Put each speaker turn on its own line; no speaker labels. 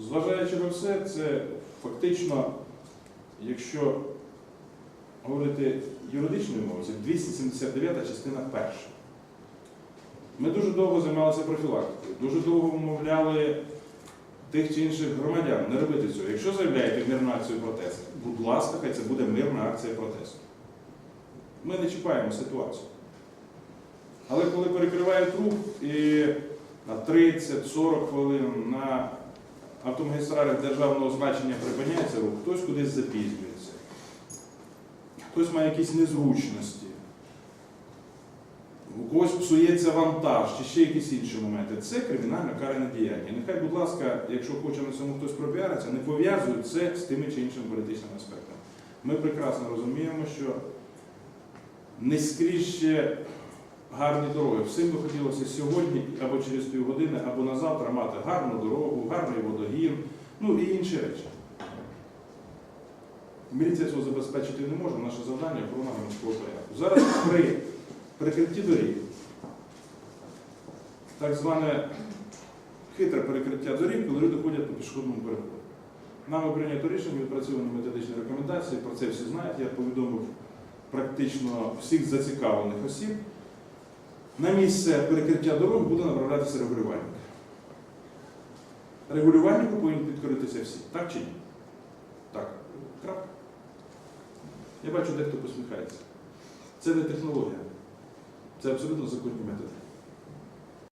зважаючи на все, це фактично, якщо говорити юридичною мовою, це 279 частина перша. Ми дуже довго займалися профілактикою, дуже довго вмовляли тих чи інших громадян не робити цього. Якщо заявляєте мирну акцію протесту, будь ласка, хай це буде мирна акція протесту. Ми не чіпаємо ситуацію. Але коли перекривають рух і на 30-40 хвилин на автомагістралях державного значення припиняється рух, хтось кудись запізнюється, хтось має якісь незручності, у когось псується вантаж чи ще якісь інші моменти. Це кримінально каране діяння. Нехай, будь ласка, якщо хоче на цьому хтось пропіариться, не пов'язують це з тими чи іншими політичними аспектами. Ми прекрасно розуміємо, що не скрізь ще гарні дороги. Всім би хотілося сьогодні або через півгодини, або на завтра мати гарну дорогу, гарний водогін, ну і інші речі. Міліція цього забезпечити не може, наше завдання охорона громадського порядку. Зараз при перекритті доріг, так зване хитре перекриття доріг, коли люди ходять по пішохідному переходу. Нами прийнято рішення, відпрацьовані методичні рекомендації, про це всі знають, я повідомив практично всіх зацікавлених осіб. На місце перекриття дорог буде направлятися регулювальник. Регулювальнику повинні підкоритися всі. Так чи ні? Так. Крапка. Я бачу, дехто посміхається. Це не технологія. Це абсолютно законні методи.